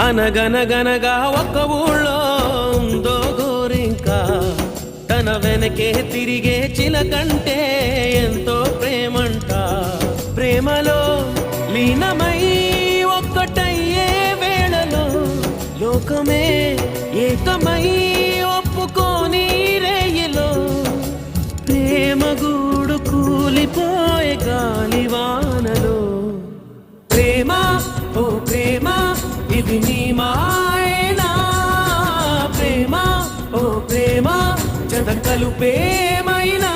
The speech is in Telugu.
అనగనగనగా ఒక్క ఊళ్ళో ఉందో తన వెనకే తిరిగే చిలకంటే ఎంతో ప్రేమంట. ప్రేమలో లీనమై ఒక్కటయ్యే వేళలో లోకమే ఏకమై ఒప్పుకోని రేయిలో ప్రేమ గూడు ఇది ప్రేమ ఓ ప్రేమ జత కలుపేమైనా